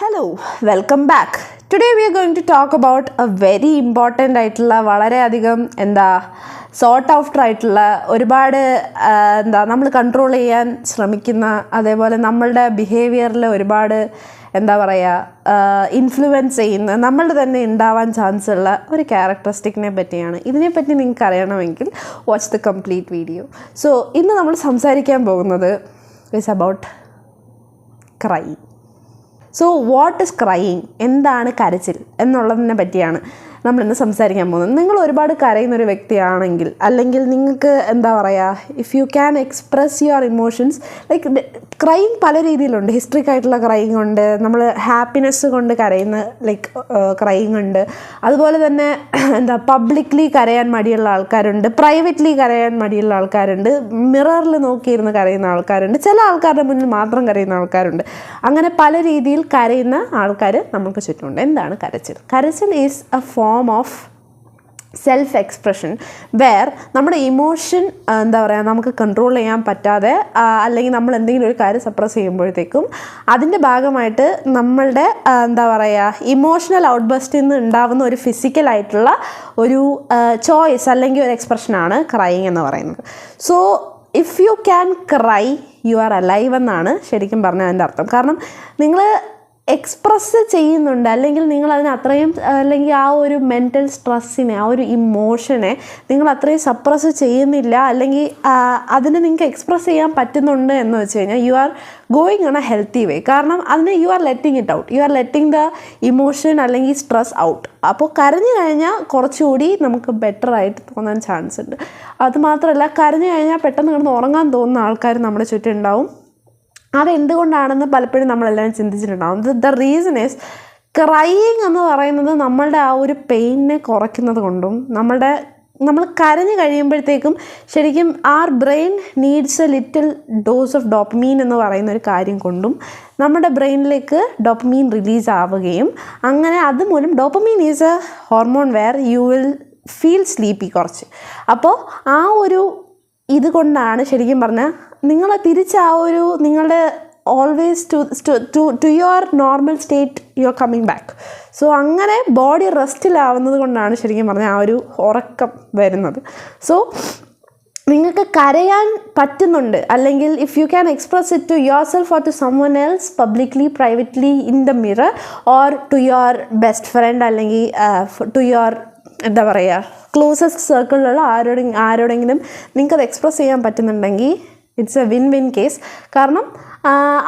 Hello welcome back today we are going to talk about a very important ആയിട്ടുള്ള വളരെയധികം എന്താ sort outer ആയിട്ടുള്ള ഒരുപാട് എന്താ നമ്മൾ കൺട്രോൾ ചെയ്യാൻ ശ്രമിക്കുന്ന അതേപോലെ നമ്മളുടെ ബിഹേവിയറിൽ ഒരുപാട് എന്താ പറയുക ഇൻഫ്ലുവൻസ് ചെയ്യുന്ന നമ്മൾ തന്നെ ഉണ്ടാവാൻ ചാൻസ് ഉള്ള ഒരു ക്യാരക്ടറിസ്റ്റിക്കിനെ പറ്റിയാണ്. ഇതിനെപ്പറ്റി നിങ്ങൾക്ക് അറിയണമെങ്കിൽ watch the complete video so ഇന്ന് നമ്മൾ സംസാരിക്കാൻ പോകുന്നത് is about cry so what is crying എന്താണ് കരച്ചിൽ? എന്നുള്ളതിനെ പറ്റിയാണ്. നമ്മൾ ഇന്ന് സംസാരിക്കാൻ പോകുന്നത്. നിങ്ങൾ ഒരുപാട് കരയുന്ന ഒരു വ്യക്തിയാണെങ്കിൽ അല്ലെങ്കിൽ നിങ്ങൾക്ക് എന്താ പറയുക if you can express your emotions like crime പല രീതിയിലുണ്ട്. ഹിസ്റ്ററിക് ആയിട്ടുള്ള ക്രൈം ഉണ്ട്. നമ്മൾ ഹാപ്പിനെസ് കൊണ്ട് കരയുന്ന ലൈക്ക് ക്രൈം ഉണ്ട്. അതുപോലെ തന്നെ എന്താ പബ്ലിക്ലി കരയാൻ മടിയുള്ള ആൾക്കാരുണ്ട്. പ്രൈവറ്റ്ലി കരയാൻ മടിയുള്ള ആൾക്കാരുണ്ട്. മിററിൽ നോക്കിയിരുന്ന് കരയുന്ന ആൾക്കാരുണ്ട്. ചില ആൾക്കാരുടെ മുന്നിൽ മാത്രം കരയുന്ന ആൾക്കാരുണ്ട്. അങ്ങനെ പല രീതിയിൽ കരയുന്ന ആൾക്കാർ നമുക്ക് ചുറ്റുമുണ്ട്. എന്താണ് കരച്ചിൽ? കരച്ചിൽ is a form of self expression where നമ്മുടെ ഇമോഷൻ എന്താ പറയുക നമുക്ക് കൺട്രോൾ ചെയ്യാൻ പറ്റാതെ അല്ലെങ്കിൽ നമ്മൾ എന്തെങ്കിലും ഒരു കാര്യം സപ്രസ് ചെയ്യുമ്പോഴത്തേക്കും അതിന്റെ ഭാഗമായിട്ട് നമ്മളുടെ എന്താ പറയുക ഇമോഷണൽ ഔട്ട്ബസ്റ്റിൽ നിന്ന് ഉണ്ടാവുന്ന ഒരു ഫിസിക്കലായിട്ടുള്ള ഒരു ചോയ്സ് അല്ലെങ്കിൽ ഒരു എക്സ്പ്രഷനാണ് ക്രൈയിങ് എന്ന് പറയുന്നത്. So if you can cry you are alive എന്നാണ് ശരിക്കും പറഞ്ഞാൽ അതിന്റെ അർത്ഥം. കാരണം നിങ്ങൾ എക്സ്പ്രസ് ചെയ്യുന്നുണ്ട്. അല്ലെങ്കിൽ നിങ്ങൾ അതിന് അത്രയും അല്ലെങ്കിൽ ആ ഒരു മെന്റൽ സ്ട്രെസ്സിനെ ആ ഒരു ഇമോഷനെ നിങ്ങൾ അത്രയും സപ്രസ് ചെയ്യുന്നില്ല. അല്ലെങ്കിൽ അതിനെ നിങ്ങൾക്ക് എക്സ്പ്രസ് ചെയ്യാൻ പറ്റുന്നുണ്ട് എന്ന് വെച്ച് കഴിഞ്ഞാൽ you are going on a healthy way കാരണം അതിനെ you are letting it out you are letting the emotion അല്ലെങ്കിൽ സ്ട്രെസ് ഔട്ട് അപ്പോൾ കരഞ്ഞു കഴിഞ്ഞാൽ കുറച്ചുകൂടി നമുക്ക് ബെറ്റർ ആയിട്ട് തോന്നാൻ ചാൻസ് ഉണ്ട്. അതുമാത്രമല്ല കരഞ്ഞു കഴിഞ്ഞാൽ പെട്ടെന്ന് കിടന്ന് ഉറങ്ങാൻ തോന്നുന്ന ആൾക്കാർ നമ്മുടെ ചുറ്റും ഉണ്ടാവും. അതെന്തുകൊണ്ടാണെന്ന് പലപ്പോഴും നമ്മളെല്ലാവരും ചിന്തിച്ചിട്ടുണ്ടാവും. ദ റീസൺ ഈസ് ക്രൈയിങ് എന്ന് പറയുന്നത് നമ്മളുടെ ആ ഒരു പെയിനെ കുറയ്ക്കുന്നത് കൊണ്ടും നമ്മളുടെ നമ്മൾ കരഞ്ഞു കഴിയുമ്പോഴത്തേക്കും ശരിക്കും our brain needs a little dose of dopamine എന്ന് പറയുന്ന ഒരു കാര്യം കൊണ്ടും നമ്മുടെ ബ്രെയിനിലേക്ക് ഡോപ്മീൻ റിലീസ് ആവുകയും അങ്ങനെ അതുമൂലം dopamine is a hormone where you will feel sleepy കുറച്ച്. അപ്പോൾ ആ ഒരു ഇതുകൊണ്ടാണ് ശരിക്കും പറഞ്ഞാൽ നിങ്ങൾ തിരിച്ച് ആ ഒരു നിങ്ങളുടെ always to to to your normal state you are coming back so അങ്ങനെ ബോഡി റെസ്റ്റിലാവുന്നത് കൊണ്ടാണ് ശരിക്കും പറഞ്ഞാൽ ആ ഒരു ഉറക്കം വരുന്നത്. സോ നിങ്ങൾക്ക് കരയാൻ പറ്റുന്നുണ്ട്. അല്ലെങ്കിൽ if you can express it to yourself or to someone else publicly privately in the mirror or to your best friend അല്ലെങ്കിൽ ടു യുവർ എന്താ പറയുക ക്ലോസസ്റ്റ് സർക്കിളിലുള്ള ആരോടെ ആരോടെങ്കിലും നിങ്ങൾക്കത് എക്സ്പ്രസ് ചെയ്യാൻ പറ്റുന്നുണ്ടെങ്കിൽ it's a win win case കാരണം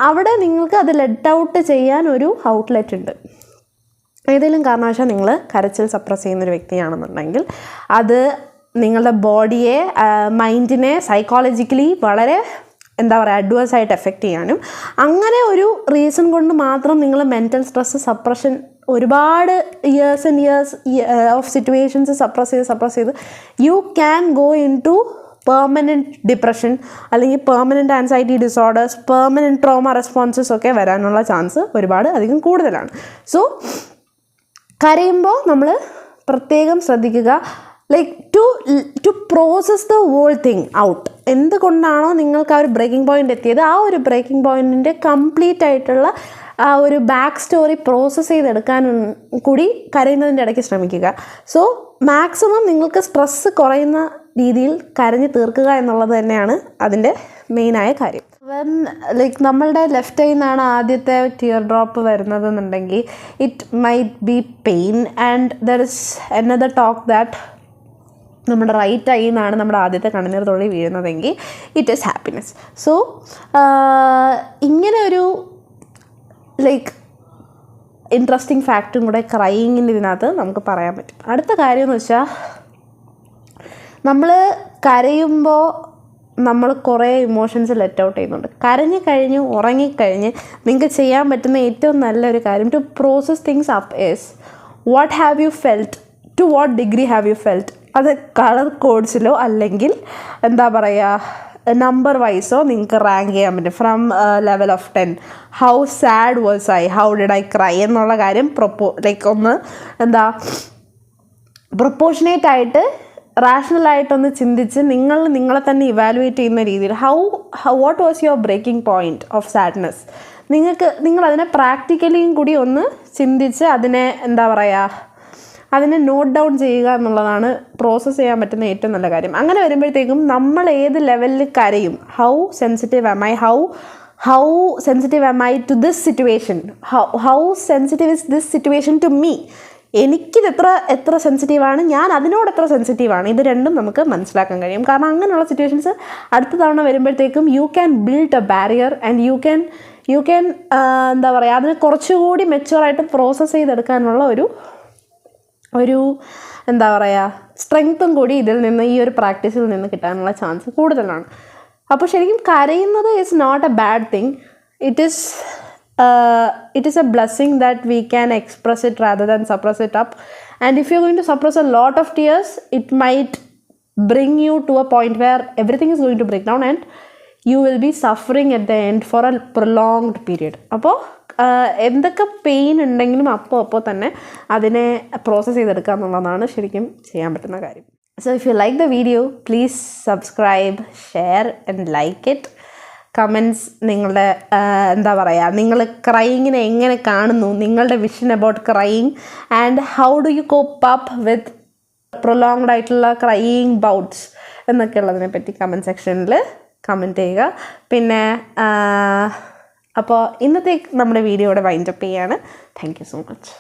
അവിടെ നിങ്ങൾക്ക് അത് ലെറ്റ് ഔട്ട് ചെയ്യാൻ ഒരു ഔട്ട്ലെറ്റ് ഉണ്ട്. ഏതെങ്കിലും കാരണവശാൽ നിങ്ങൾ കരച്ചിൽ സപ്രസ് ചെയ്യുന്നൊരു വ്യക്തിയാണെന്നുണ്ടെങ്കിൽ അത് നിങ്ങളുടെ ബോഡിയെ മൈൻഡിനെ സൈക്കോളജിക്കലി വളരെ എന്താ പറയുക അഡ്വേഴ്സ് ആയിട്ട് എഫക്റ്റ് ചെയ്യാനും അങ്ങനെ ഒരു റീസൺ കൊണ്ട് മാത്രം നിങ്ങൾ മെന്റൽ സ്ട്രെസ് സപ്രഷൻ ഒരുപാട് years and years of situations suppress ചെയ്ത് സപ്രസ് ചെയ്ത് you can go into permanent depression അല്ലെങ്കിൽ permanent anxiety disorders permanent trauma responses ഒക്കെ വരാനുള്ള ചാൻസ് ഒരുപാട് അധികം കൂടുതലാണ്. സോ കരയുമ്പോൾ നമ്മൾ പ്രത്യേകം ശ്രദ്ധിക്കുക. Like to to process the whole thing out എന്തുകൊണ്ടാണോ നിങ്ങൾക്ക് ആ ഒരു ബ്രേക്കിംഗ് പോയിന്റ് എത്തിയത്? ആ ഒരു ബ്രേക്കിംഗ് പോയിന്റിന്റെ കംപ്ലീറ്റ് ആയിട്ടുള്ള ആ ഒരു ബാക്ക് സ്റ്റോറി പ്രോസസ്സ് ചെയ്തെടുക്കാൻ കൂടി കരയുന്നതിന്റെ ഇടയ്ക്ക് ശ്രമിക്കുക. സോ മാക്സിമം നിങ്ങൾക്ക് സ്ട്രെസ്സ് കുറയുന്ന രീതിയിൽ കരഞ്ഞു തീർക്കുക എന്നുള്ളത് തന്നെയാണ് അതിന്റെ മെയിനായ കാര്യം. വെൻ ലൈക്ക് നമ്മളുടെ ലെഫ്റ്റ് കയ്യിൽ നിന്നാണ് ആദ്യത്തെ tear drop വരുന്നതെന്നുണ്ടെങ്കിൽ it might be pain and there is another talk that നമ്മുടെ റൈറ്റ് ഐ നിന്നാണ് നമ്മുടെ ആദ്യത്തെ കണ്ണുനീർ തുള്ളി വീഴുന്നതെങ്കിൽ ഇറ്റ് ഈസ് ഹാപ്പിനെസ് സോ ഇങ്ങനെ ഒരു ലൈക്ക് ഇൻട്രസ്റ്റിംഗ് ഫാക്റ്റും കൂടെ ക്രൈയിങ്ങിന്റെ ഇതിനകത്ത് നമുക്ക് പറയാൻ പറ്റും. അടുത്ത കാര്യം എന്ന് വെച്ചാൽ നമ്മൾ കരയുമ്പോൾ നമ്മൾ കുറേ ഇമോഷൻസ് ലെറ്റ് ഔട്ട് ചെയ്യുന്നുണ്ട്. കരഞ്ഞു കഴിഞ്ഞ് ഉറങ്ങിക്കഴിഞ്ഞ് നിങ്ങൾക്ക് ചെയ്യാൻ പറ്റുന്ന ഏറ്റവും നല്ലൊരു കാര്യം to process things up is what have you felt to what degree have you felt അത് കളർ കോഡ്സിലോ അല്ലെങ്കിൽ എന്താ പറയുക നമ്പർ വൈസോ നിങ്ങൾക്ക് റാങ്ക് ചെയ്യാൻ പറ്റും. From level of ten how sad was I how did I cry എന്നുള്ള കാര്യം പ്രൊപ്പോ ലൈക്ക് ഒന്ന് എന്താ പ്രൊപ്പോഷനേറ്റ് ആയിട്ട് റാഷണൽ ആയിട്ടൊന്ന് ചിന്തിച്ച് നിങ്ങൾ നിങ്ങളെ തന്നെ ഇവാലുവേറ്റ് ചെയ്യുന്ന രീതിയിൽ how how what was your breaking point of sadness നിങ്ങൾക്ക് നിങ്ങൾ അതിനെ പ്രാക്ടിക്കലിയും കൂടി ഒന്ന് ചിന്തിച്ച് അതിനെ എന്താ പറയുക അതിനെ നോട്ട് ഡൗൺ ചെയ്യുക എന്നുള്ളതാണ് പ്രോസസ്സ് ചെയ്യാൻ പറ്റുന്ന ഏറ്റവും നല്ല കാര്യം. അങ്ങനെ വരുമ്പോഴത്തേക്കും നമ്മൾ ഏത് ലെവലിൽ കരയും? How sensitive am I how how sensitive am I to this situation how how sensitive is this situation to me എനിക്കിത് എത്ര എത്ര സെൻസിറ്റീവാണ് ഞാൻ അതിനോട് എത്ര സെൻസിറ്റീവാണ് ഇത് രണ്ടും നമുക്ക് മനസ്സിലാക്കാൻ കഴിയും. കാരണം അങ്ങനെയുള്ള സിറ്റുവേഷൻസ് അടുത്ത തവണ വരുമ്പോഴത്തേക്കും you can build a barrier and you can you can എന്താ പറയുക അതിനെ കുറച്ചുകൂടി മെച്ചുവറായിട്ട് പ്രോസസ്സ് ചെയ്തെടുക്കാനുള്ള ഒരു ഒരു എന്താ പറയുക സ്ട്രെങ്ത്തും കൂടി ഇതിൽ നിന്ന് ഈ ഒരു പ്രാക്ടീസിൽ നിന്ന് കിട്ടാനുള്ള ചാൻസ് കൂടുതലാണ്. അപ്പോൾ ശരിക്കും കരയുന്നത് is not a bad thing it is it is a blessing that we can express it rather than suppress it up and if you going to suppress a lot of tears it might bring you to a point where everything is going to break down and you will be suffering at the end for a prolonged period അപ്പോൾ എന്തൊക്കെ pain ഉണ്ടെങ്കിലും അപ്പോൾ അപ്പോൾ തന്നെ അതിനെ process ചെയ്തെടുക്കുക എന്നുള്ളതാണ് ശരിക്കും ചെയ്യാൻ പറ്റുന്ന കാര്യം. So if you like the video please subscribe share and like it comments നിങ്ങളുടെ എന്താ പറയുക നിങ്ങൾ ക്രൈയിങ്ങിനെ എങ്ങനെ കാണുന്നു? നിങ്ങളുടെ vision about crying and how do you cope up with prolonged ആയിട്ടുള്ള ക്രൈയിങ് ബൗട്ട്സ് എന്നൊക്കെ ഉള്ളതിനെ പറ്റി കമന്റ് സെക്ഷനിൽ കമന്റ് ചെയ്യുക. പിന്നെ അപ്പോൾ ഇന്നത്തെ നമ്മുടെ വീഡിയോ ഇവിടെ വൈൻഡപ്പ് ചെയ്യാണ്. Thank you so much